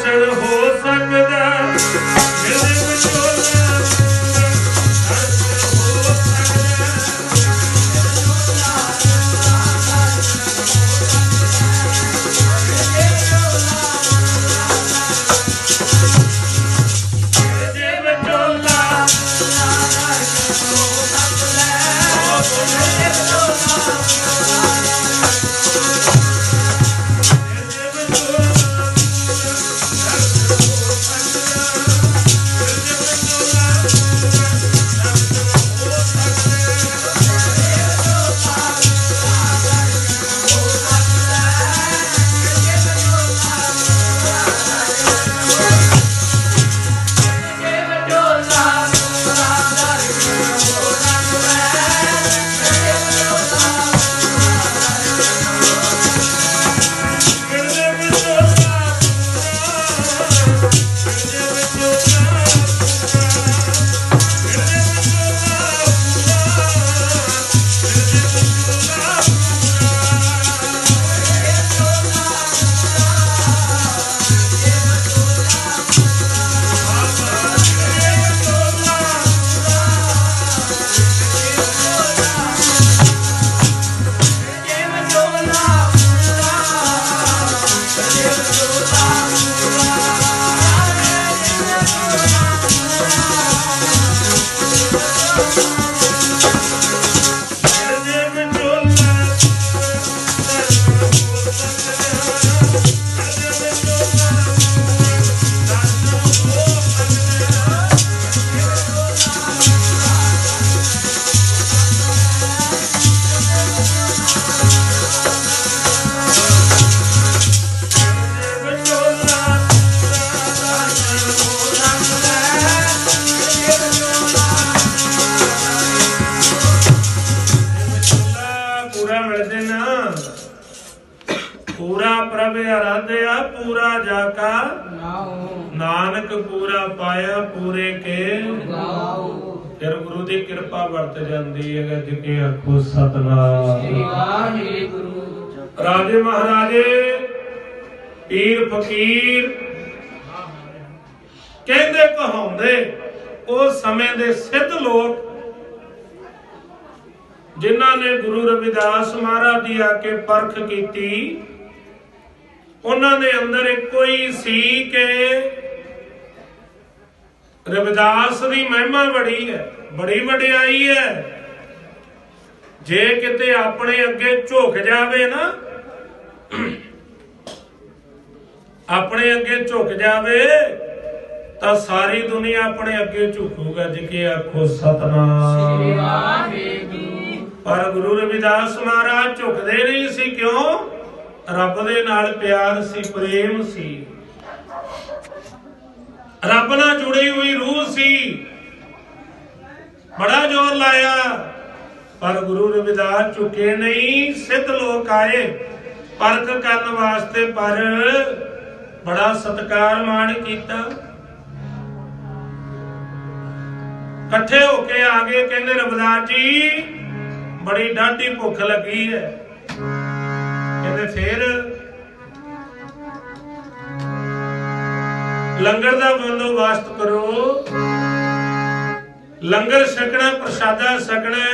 Sir हो सकदा दिल में जो ਪ੍ਰਭ ਆਰਾਧਿਆ ਪੂਰਾ ਜਾ ਕਾ। ਨਾਨਕ ਪੂਰਾ ਪਾਇਆ ਪੂਰੇ ਕੇ। ਫਿਰ ਗੁਰੂ ਦੀ ਕਿਰਪਾ ਵਰਤ ਜਾਂਦੀ ਹੈ ਗੱਜ ਕੇ ਆਖੋ ਸਤਨਾਮ। ਰਾਜੇ ਮਹਾਰਾਜੇ ਪੀਰ ਫਕੀਰ ਕਹਿੰਦੇ ਕਹਾਉਂਦੇ ਉਹ ਸਮੇਂ ਦੇ ਸਿੱਧ ਲੋਕ ਜਿਨ੍ਹਾਂ ਨੇ ਗੁਰੂ ਰਵਿਦਾਸ ਮਹਾਰਾਜ ਦੀ ਆ ਕੇ ਪਰਖ ਕੀਤੀ ਉਹਨਾਂ ਦੇ ਅੰਦਰ ਇੱਕੋ ਹੀ ਸੀ ਕਿ ਰਵਿਦਾਸ ਦੀ ਮਹਿਮਾ ਬੜੀ ਹੈ ਬੜੀ ਵਡਿਆਈ ਹੈ। ਜੇ ਕਿਤੇ ਆਪਣੇ ਅੱਗੇ ਝੁਕ ਜਾਵੇ ਨਾ ਆਪਣੇ ਅੱਗੇ ਝੁਕ ਜਾਵੇ ਤਾਂ ਸਾਰੀ ਦੁਨੀਆ ਆਪਣੇ ਅੱਗੇ ਝੁਕੂਗਾ ਜਿਕੇ ਆਖੋ ਸਤਨਾਮ। ਪਰ ਗੁਰੂ ਰਵਿਦਾਸ ਮਹਾਰਾਜ ਝੁਕਦੇ ਨਹੀਂ ਸੀ ਕਿਉਂ? ਰੱਬ ਦੇ ਨਾਲ ਪਿਆਰ ਸੀ, ਪ੍ਰੇਮ ਸੀ। ਰੱਬ ਨਾਲ ਜੁੜੀ ਹੋਈ ਰੂਹ ਸੀ। ਬੜਾ ਜ਼ੋਰ ਲਾਇਆ, ਪਰ ਗੁਰੂ ਰਵਿਦਾਸ ਝੁਕੇ ਨਹੀਂ, ਸਿੱਧ ਲੋਕ ਆਏ। ਪਰਖ ਕਰਨ ਵਾਸਤੇ ਪਰ ਬੜਾ ਸਤਕਾਰ ਮਾਣ ਕੀਤਾ। ਇਕੱਠੇ ਹੋ ਕੇ ਆ ਗਏ, ਕਹਿੰਦੇ ਰਵਿਦਾਸ ਜੀ, ਬੜੀ ਡਾਢੀ ਭੁੱਖ ਲੱਗੀ ਹੈ। ਕਹਿੰਦੇ ਫੇਰ ਲੰਗਰ ਦਾ ਬੰਦੋਬਸਤ ਕਰੋ। ਲੰਗਰ ਛਕਣਾ, ਪ੍ਰਸ਼ਾਦਾ ਛਕਣਾ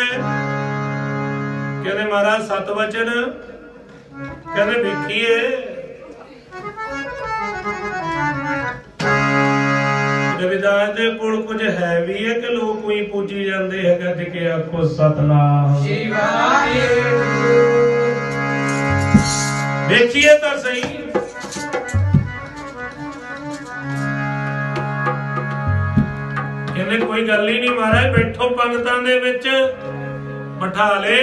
ਕਹਿੰਦੇ ਮਹਾਰਾਜ ਸਤ ਵਚਨ ਕਹਿੰਦੇ ਵੇਖੀਏ। ਰਵਿਦਾਸ ਦੇ ਕੋਲ ਕੁਝ ਹੈ ਵੀ ਹੈ ਕਿ ਲੋਕ ਕੋਈ ਪੂਜੀ ਜਾਂਦੇ ਹੈਗਾ ਤੇ ਕਿ ਆਖੋ ਸਤਨਾਮ। ਵੇਖੀਏ ਤਾਂ ਸਹੀ। ਇਹਨੇ ਕੋਈ ਗੱਲ ਹੀ ਨਹੀਂ ਮਹਾਰਾਜ, ਬੈਠੋ ਪੰਗਤਾਂ ਦੇ ਵਿੱਚ, ਬਿਠਾ ਲੇ।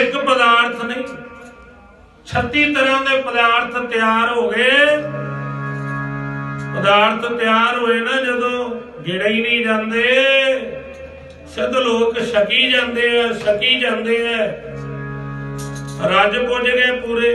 ਇੱਕ ਪਦਾਰਥ ਨਹੀਂ 36 ਤਰ੍ਹਾਂ ਦੇ ਪਦਾਰਥ ਤਿਆਰ ਹੋ ਗਏ। ਪਦਾਰਥ ਤਿਆਰ ਹੋਏ ਨਾ, ਜਦੋਂ ਗਿੜੇ ਹੀ ਨਹੀਂ ਜਾਂਦੇ। ਸਦ ਲੋਕ ਛਕੀ ਜਾਂਦੇ ਆ, ਛਕੀ ਜਾਂਦੇ ਆ। ਰੱਜ ਪੁੱਜ ਗਏ ਪੂਰੇ।